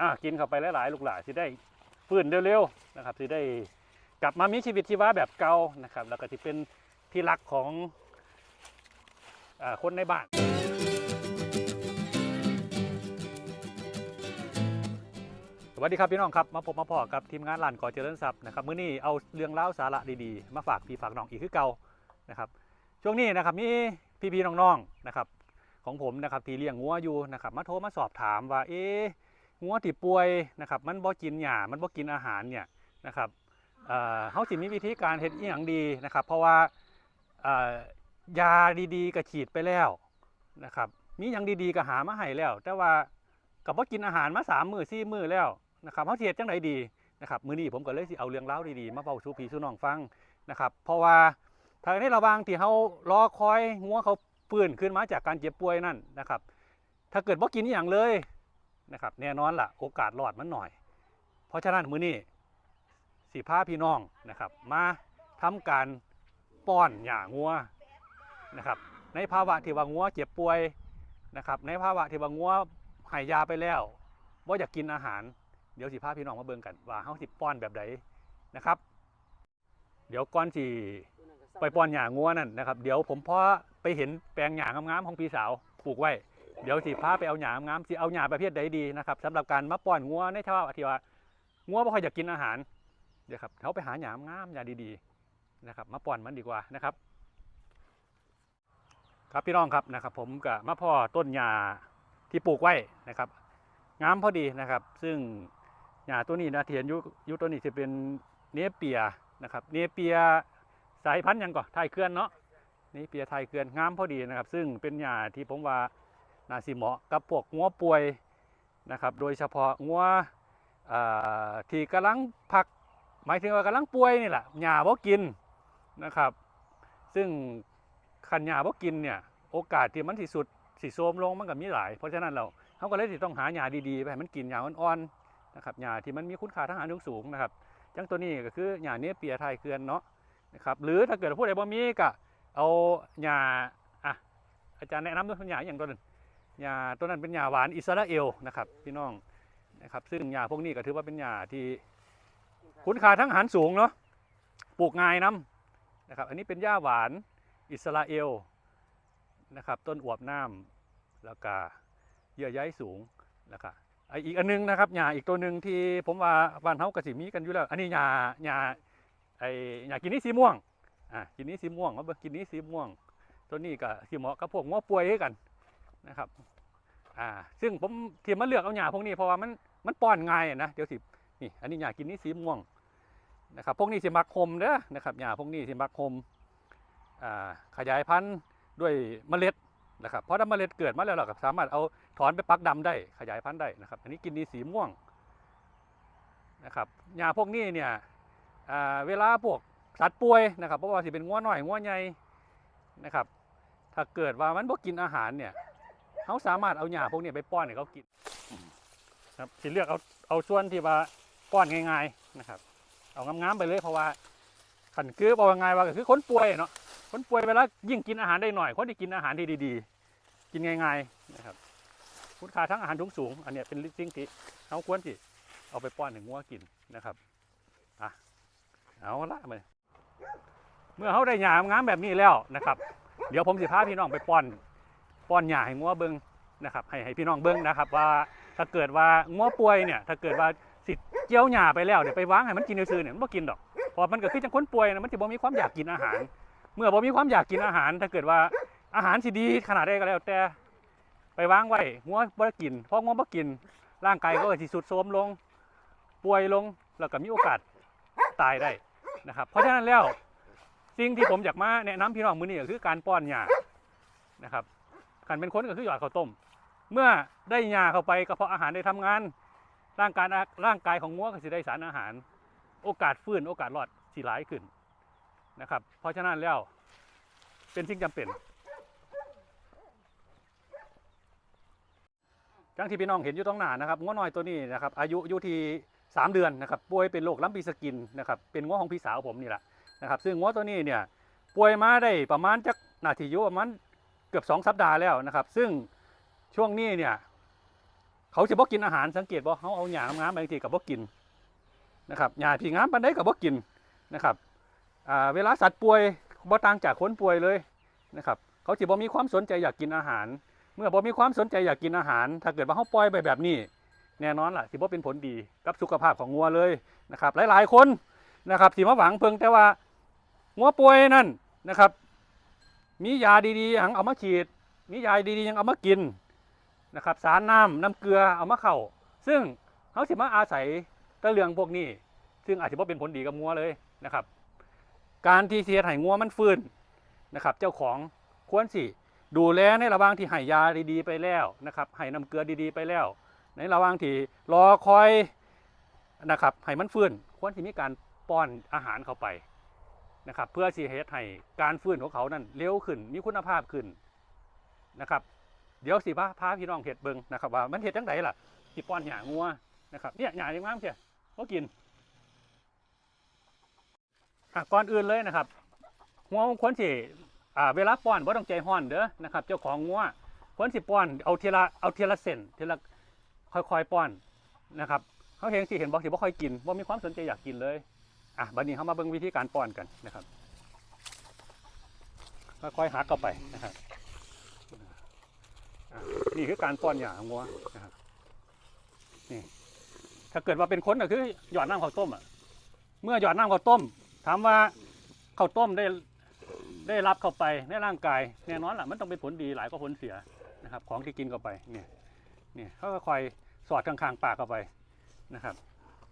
อ่ากินเข้าไปหลายๆลูกหลานสิได้ฟื้นเร็วๆนะครับสิได้กลับมามีชีวิตชีวาแบบเก่านะครับแล้วก็ที่เป็นที่รักของอคนในบ้านสวัสดีครับพี่น้องครับมาพบมาพอกับทีมงานหลานก่อเจริญทรัพย์นะครับมื้อนี้เอาเรื่องเล่าสาระดีๆ มาฝากพี่ฝากน้องอีกคือเก่านะครับ ช่วงนี้นะครับมีพี่ๆน้องๆนะครับ ของผมนะครับที่เลี้ยงงัวอยู่นะครับมาโทรมาสอบถามว่าเอ๊ะ งัวที่ป่วยนะครับมันบ่กินหญ้ามันบ่กินอาหารเนี่ยนะครับเอ่อเฮาสิมีวิธีการเฮ็ดอีหยังดีนะครับ เพราะว่าเอ่อยาดีๆก็ฉีดไปแล้วนะครับมีหยังดีๆก็หามาให้แล้ว แต่ว่าก็บ่กินอาหารมา3มื้อ4มื้อแล้วนะครับเฮาสิเฮ็ดจังไดดีนะครับมื้อนี้ผมก็เลยสิเอาเรื่องราวดีๆมาเว้าสู่พี่สู่น้องฟังนะครับ เพราะว่าทางในระวางที่เฮารอคอยงัวเขาฟื้นขึ้นมาจากการเจ็บป่วยนั่นนะครับ ถ้าเกิดว่ากินอหย่างเลย นะครับแน่นอนล่ะโอกาสรอดมันหน่อย เพราะฉะนั้นมื้อนี้สีผ้าพี่น้องนะครับ มาทำการป้อนหย่างัวนะครับ ในภาวะที่ว่างัวเจ็บป่วยนะครับ ในภาวะที่ว่างัวหายยาไปแล้วว่าอยากกินอาหารเดี๋ยวสิพาพี่น้องมาเบิ่งกันว่าเฮาสิป้อนแบบใดนนะครับ เดี๋ยวก่อนที่ไปป้อนหญ้างัวนั่นนะครับ เดี๋ยวผมพ่อไปเห็นแปลงหญ้างามๆของพี่สาวปลูกไว้ เดี๋ยวสิพาไปเอาหญ้างามสิเอาหญ้าประเภทใดดีนะครับสำหรับการมาป้อนงัวในเท่าที่ว่างัวบ่ค่อยอยากกินอาหารเดี๋ยวครับเขาไปหาหญ้างามหญ้าดีๆนะครับ มาป้อนมันดีกว่านะครับ ครับพี่น้องครับนะครับ ผมกับมาพ่อต้นหญ้าที่ปลูกไว้นะครับงามพอดีนะครับ ซึ่งหญ้าตัวนี้นะเทียนยุยุตัวนี้จะเป็นเนเปียนะครับ เนเปียสายพันธุ์ยังก่อนไทยเคลื่อนเนาะนี่เปียไทยเคลื่อนงามพอดีนะครับ ซึ่งเป็นหญ้าที่ผมว่า นาสิเหมาะกับพวกงัวป่วยนะครับ โดยเฉพาะงัวที่กำลังพัก หมายถึงว่ากำลังป่วยนี่แหละหญ้าบ่กินนะครับ ซึ่งคันหญ้าบ่กินเนี่ยโอกาสที่มันสิสุดสิโทมลงมันก็มีหลาย เพราะฉะนั้นเราเขาก็เลยสิต้องหาหญ้าดีๆไปให้มันกินหญ้าอ่อนๆนะครับหญ้าที่มันมีคุณค่าทางอาหารสูงนะครับจังตัวนี้ก็คือหญ้าเนเปียไทยเคลื่อนเนาะนะครับหรือถ้าเกิดผู้ใดบ่มีก็เอาหญ้าอะอาจารย์แนะนำด้วยหญ้าอย่างตัวนั้น หญ้าตัวนั้นเป็นหญ้าหวานอิสราเอลนะครับพี่น้องนะครับซึ่งหญ้าพวกนี้ก็ถือว่าเป็นหญ้าที่คุณค่าทั้งอาหารสูงเนาะปลูกง่ายน้ำนะครับ อันนี้เป็นหญ้าหวานอิสราเอลนะครับ ต้นอวบน้ำแล้วก็เยื่อใยสูงนะครับไออีกอันนึงนะครับหญ้าอีกตัวหนึ่งที่ผมว่าบ้านเฮากระสิมีกันอยู่แล้ว อันนี้หญ้าหญ้าไอยากินนี่สีม่วงอะกินนี่สีม่วงมาบิ่งกินนี่สีม่วง ตัวนี้ก็สีเหมาะกับพวกงัวป่วยคือกัน นะครับ อ่า ซึ่งผมเที่มมาเลือกเอาหญ้าพวกนี้เพราะว่ามันมันป้อนง่ายนะเดี๋ยวสินี่อันนี้หญ้ากินนี่สีม่วงนะครับพวกนี้สิมักคมเด้อนะครับหญ้าพวกนี้สิมักคมอ่าขยายพันธุ์ด้วยเมล็ดนะครับเพราะถ้าเมล็ดเกิดมาแล้วเราก็สามารถเอาถอนไปปักดำได้ขยายพันธุ์ได้นะครับ อันนี้กินนี่สีม่วงนะครับหญ้าพวกนี้เนี่ยอ่าเวลาพวกสัตว์ป่วยนะครับเพราะว่าสิเป็นงัวน้อยงัวใหญ่นะครับ ถ้าเกิดว่ามันบ่กินอาหารเนี่ย เขาสามารถเอาหญ้าพวกนี้ไปป้อนให้เขากินครับสิเลือกเอาเอาส่วนที่ว่าป้อนง่ายๆนะครับ เอางามๆไปเลยเพราะว่าขันคือบอกว่าง่ายว่าก็คือคนป่วยเนาะคนป่วยเวลายิ่งกินอาหารได้หน่อยคนที่กินอาหารที่ดีๆ กินง่ายๆนะครับคุณค่าทั้งอาหารทุกสูง อันเนี้ยเป็นสิ่งที่เขาควรที่เอาไปป้อนให้งัวกินนะครับเอาละมาเมื่อเขาได้หญ้างามแบบนี้แล้วนะครับ เดี๋ยวผมสิพาพี่น้องไปป้อน ป้อนหญ้าให้งัวเบิ้งนะครับให้ให้พี่น้องเบิ้งนะครับ ว่าถ้าเกิดว่างัวป่วยเนี่ยถ้าเกิดว่าสิเจียวหญ้าไปแล้วเดี๋ยวไปวางให้มันกินซื่อเนี่ยมันบ่กินดอกพราะมันก็คือจังคนป่วยนะมันสิบ่มีความอยากกินอาหาร เมื่อบ่มีความอยากกินอาหาร ถ้าเกิดว่าอาหารสิดีขนาดใดก็แล้วแต่ไปวางไว้งัวบ่ได้กินพราะงัวบ่กิน ร่างกายก็สิสุดโทรมลง ป่วยลงแล้วก็มีโอกาสตายได้นะครับ เพราะฉะนั้นแล้วสิ่งที่ผมอยากมาแนะนำพี่น้องมือนี้ก็คือการป้อนหญ้านะครับ การเป็นคนก็คือหยอดข้าวต้ม เมื่อได้หญ้าเข้าไปกระเพาะอาหารได้ทำงาน ร่างกายร่างกายของงัวก็สิได้สารอาหาร โอกาสฟื้นโอกาสรอดสิหลายขึ้นนะครับ เพราะฉะนั้นแล้วเป็นสิ่งจำเป็นจังที่พี่น้องเห็นอยู่ตรงหน้านะครับงัวน้อยตัวนี้นะครับอายุอยู่ที่สามเดือนนะครับป่วยเป็นโรคลัมปีสกินนะครับเป็นง้อของพี่สาวผมนี่แหละนะครับซึ่งง้อตัวนี้เนี่ยป่วยมาได้ประมาณจักนาทีอยู่ประมาณ กือบสองสัปดาห์แล้วนะครับ ซึ่งช่วงนี้เนี่ยเขาจะบ่กินอาหารสังเกตบ่เขาเอาหญ้างามๆบางทีกับบ่กินนะครับหญ้าที่งามปานใดกับบ่กินนะครับเวลาสัตว์ป่วยบ่ต่างจากคนป่วยเลยนะครับเขาสิบ่มีความสนใจอยากกินอาหาร เมื่อบ่มีความสนใจอยากกินอาหาร ถ้าเกิดว่าเขาปล่อยไปแบบนี้ แน่นอนล่ะสิบ่เป็นผลดีกับสุขภาพของงัวเลยนะครับ หลายๆคนนะครับสิมาหวังเพิ่งแต่ว่างัวป่วยนั่นนะครับ มียาดีๆยังเอามาฉีด มียาดีๆยังเอามากินนะครับสารน้ำน้ำเกลือเอามาเข้าซึ่งเขาสิมาอาศัยตะเลืองพวกนี้ ซึ่งอาจจะเป็นผลดีกับงัวเลยนะครับ การที่เสียให้งัวมันฟื้นนะครับ เจ้าของควรสิดูแลในระหว่างที่ให้ยาดีๆไปแล้วนะครับให้น้ำเกลือดีๆไปแล้ว ในระหว่างที่รอคอยนะครับให้มันฟื้นควรที่มีการป้อนอาหารเข้าไป นะครับเพื่อสิเฮ็ดให้การฟื้นของเขานั้นเร็วขึ้นมีคุณภาพขึ้นนะครับ เดี๋ยวสิพาพาพี่น้องเห็ดเบิงนะครับว่ามันเห็ดจังไดล่ะสิป้อนหญ้างัวนะครับเนี่ยหญ้ายังงามเชียบ่กินก่อนอื่นเลยนะครับงัวควรสิอ่าเวลาป้อนบ่าต้องใจห้อนเด้อนะครับ เจ้าของงัวควรสิป้อนเอาเทละเอาเทละเส้นทีละค่อยๆป้อนนะครับเขาเห็นสิเห็นบอกสิบ่ค่อยกินบ่มีความสนใจอยากกินเลย อะบัดนี้เขามาเบิ่งวิธีการป้อนกันนะครับค่อยๆหักเข้าไปนะครับนี่คือการป้อนหญ้าของงัวนะครับนี่ถ้าเกิดว่าเป็นคนก็คือหยอดน้ำข้าวต้มอะเมื่อหยอดน้ำข้าวต้ม ถามว่าข้าวต้มได้ได้รับเข้าไปในร่างกายแน่นอนแหละมันต้องเป็นผลดีหลายกว่าผลเสียนะครับ ของที่กินเข้าไปเนี่ยเนี่ยเขาก็คอยสอดข้างๆปากเข้าไปนะครับ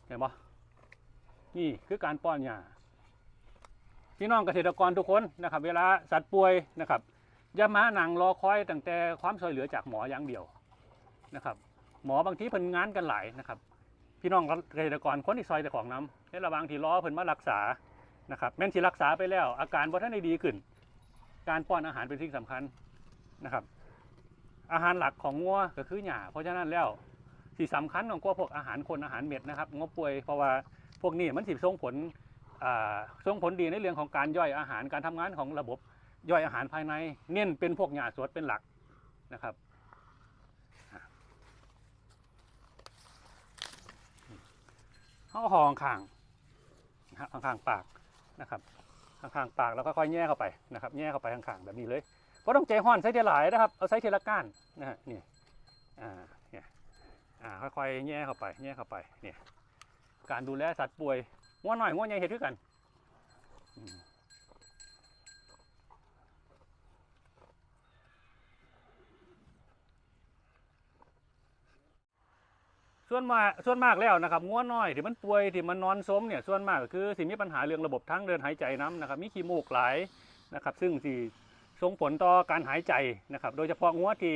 เห็นปะ นี่คือการป้อนยาพี่น้องเกษตรกรทุกคนนะครับ เวลาสัตว์ป่วยนะครับอย่ามาหนังรอคอยตั้งแต่ความช่วยเหลือจากหมออย่างเดียวนะครับ หมอบางทีเพิ่นงานกันหลายนะครับ พี่น้องเกษตรกรคนที่ซอยแต่ของน้ำในระหว่างที่รอเพิ่นมารักษานะครับแม้นที่รักษาไปแล้ว อาการบ่ทันได้ดีขึ้น การป้อนอาหารเป็นสิ่งสำคัญนะครับ อาหารหลักของงัวก็คือหญ้าเพราะฉะนั้นแล้วสิ่งสำคัญของกัวพวกอาหารคนอาหารเม็ดนะครับงัวป่วยเพราะว่า พวกนี้มันสิส่งผลส่งผลดีในเรื่องของการย่อยอาหารการทำงานของระบบย่อยอาหารภายใน เน้นเป็นพวกหญ้าสดเป็นหลักนะครับเขาเอาห่อข้างนะครับข้างปากนะครับข้างๆปากแล้วก็ค่อยๆแย่เข้าไปนะครับแย่เข้าไปข้างๆแบบนี้เลยเพราะต้องใจห้อนใช้เทหลายนะครับเอาใช้เทละก้านนะฮะนี่อ่าเนี่ยอ่าค่อยๆแย่เข้าไปแย่เข้าไปเนี่ย การดูแลสัตว์ป่วยง่วงหน่อยง่วงใหญ่เห็ดด้วยกันส่วนมากส่วนมากแล้วนะครับง่วงน้อยที่มันป่วยที่มันนอนสมเนี่ยส่วนมากก็คือสิมีปัญหาเรื่องระบบทางเดินหายใจน้ำนะครับมีขี้มูกไหลนะครับ ซึ่งที่ส่งผลต่อการหายใจนะครับ โดยเฉพาะงัวที่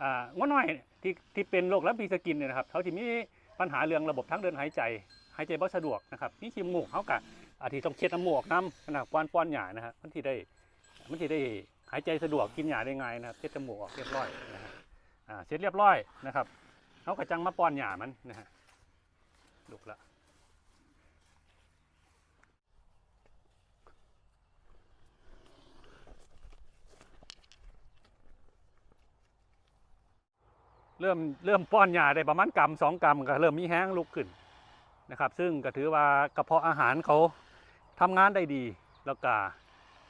อ่างัวน้อยที่ที่เป็นโรคลำปีสกินเนี่ยนะครับเขาที่มี ปัญหาเรื่องระบบทางเดินหายใจหายใจบ่สะดวกนะครับนี่ขี้มูกเขากะอาจจะต้องเช็ดน้ำมูกน้ำนะครับป้อนป้อนหยานะครับมันที่ได้มันที่ได้หายใจสะดวกกินหยาได้ง่ายนะครับเช็ดจมูกออกเรียบร้อยนะฮะอ่าเช็ดเรียบร้อยนะครับเขากระจังมาป้อนหยามันนะฮะลุกละ เริ่มเริ่มป้อนหญ้าได้ประมาณกำสองกำก็เริ่มมีแห้งลุกขึ้นนะครับ ซึ่งก็ถือว่ากระเพาะอาหารเขาทำงานได้ดีแล้วก็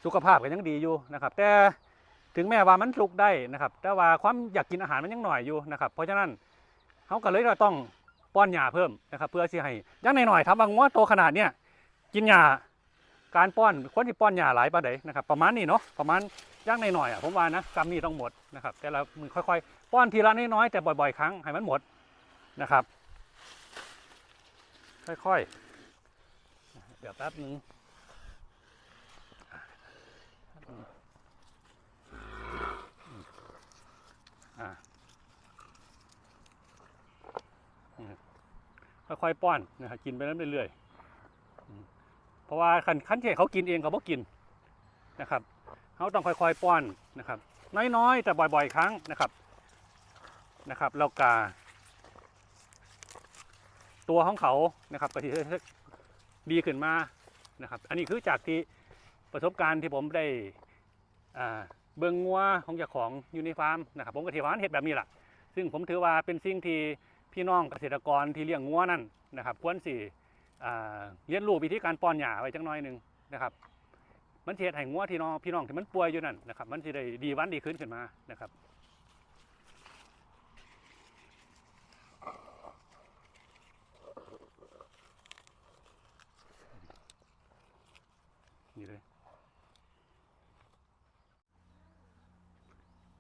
สุขภาพก็ยังดีอยู่นะครับ แต่ถึงแม้ว่ามันลุกได้นะครับ แต่ว่าความอยากกินอาหารมันยังหน่อยอยู่นะครับ เพราะฉะนั้นเขาก็เลยก็ต้องป้อนหญ้าเพิ่มนะครับ เพื่อที่ให้ยังหน่อยๆทำบางงัวโตขนาดเนี้ยกินหญ้าการป้อนคนที่ป้อนหญ้าหลายปานใดนะครับ ประมาณนี้เนาะประมาณอยังหน่อยๆอะผมว่านะกำนี้ต้องหมดนะครับ แต่ละมือค่อย ป้อนทีละน้อยๆแต่บ่อยๆ ครั้งให้มันหมดนะครับ ค่อยๆ เดี๋ยวแป๊บนึงอ่าค่อยๆ ป้อนนะครับกินไปเรื่อยๆเพราะว่าคันคันที่เขากินเองเขาบ่กินนะครับเขาต้องค่อยๆ ป้อนนะครับ น้อยๆ แต่บ่อยๆ ครั้งนะครับ นะครับแล้วกา ตัวของเขานะครับก็ที่ดีขึ้นมานะครับ อันนี้คือจากที่ประสบการณ์ที่ผมได้เบิ่งงัวของเจ้าของอยู่ในฟาร์มนะครับผมก็เทวานเห็ดแบบนี้แหละซึ่งผมถือว่าเป็นสิ่งที่พี่น้องเกษตรกรที่เลี้ยงงัวนั่นนะครับ ควรสิอ่เรียนรู้วิธีการป้อนหญ้าไว้จังน้อยหนึ่งนะครับมันเฮ็ดให้งัวที่น้องพี่น้องที่มันป่วยอยู่นั่นนะครับ มันสิได้ดีวันดีขึ้นขึ้นมานะครับ นี่เลย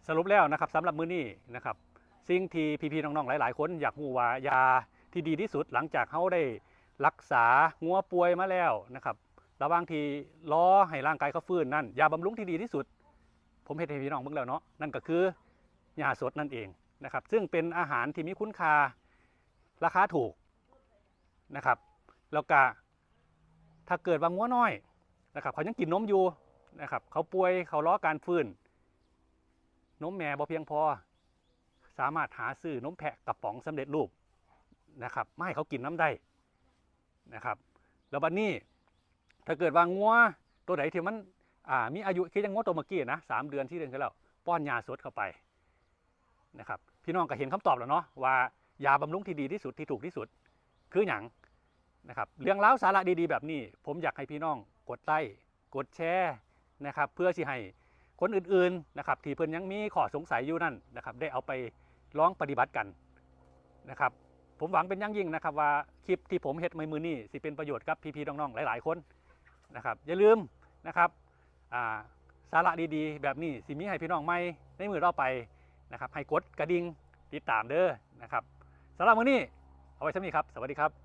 สรุปแล้วนะครับสำหรับมื้อนี้นะครับ สิ่งที่พี่ๆน้องๆหลาย ๆ คนอยากรู้ว่ายาที่ดีที่สุดหลังจากเขาได้รักษางัวป่วยมาแล้วนะครับระว่างที่รอให้ร่างกายเขาฟื้นนั่นยาบำรุงที่ดีที่สุด ผมเห็นให้พี่น้องเบิ่งแล้วเนาะนั่นก็คือยาสดนั่นเองนะครับ ซึ่งเป็นอาหารที่มีคุณค่าราคาถูกนะครับ แล้วก็ถ้าเกิดว่างัวน้อย นะครับเขายังกินนมอยู่นะครับเขาป่วยเขารอการฟื้นนมแม่บ่เพียงพอ สามารถหาซื้อนมแพะกระป๋องสำเร็จรูปนะครับไม่ให้เขากินน้ำได้นะครับ แล้วบัดนี้ถ้าเกิดว่างัวตัวไหนที่มันอ่ามีอายุคือยังงัวตัวเมื่อกี้นะสามเดือนที่เดือนที่แล้วป้อนยาสดเข้าไปนะครับพี่น้องก็เห็นคำตอบแล้วเนาะว่ายาบำรุงที่ดีที่สุดที่ถูกที่สุด คืออย่างนะครับเรื่องเล่าวสาระดีๆแบบนี้ ผมอยากให้พี่น้อง กดไลค์กดแชร์นะครับเพื่อสิให้คนอื่นๆนะครับที่เพิ่นยังมีข้อสงสัยอยู่นั่นนะครับได้เอาไปลองปฏิบัติกันนะครับผมหวังเป็นอยังยิ่งนะครับว่าคลิปที่ผมเฮ็ดในมือนี้สิเป็นประโยชน์กับพี่ๆน้องๆหลาย ๆ คนนะครับอย่าลืมนะครับาสาระดีๆ แบบนี้สิมีให้พี่น้องใหม่ในมือเราไปนะครับให้กดกระดิ่งติดตามเด้อนะครับสำหรับมื้อนี้เอาไว้เท่านี้ครับ สวัสดีครับ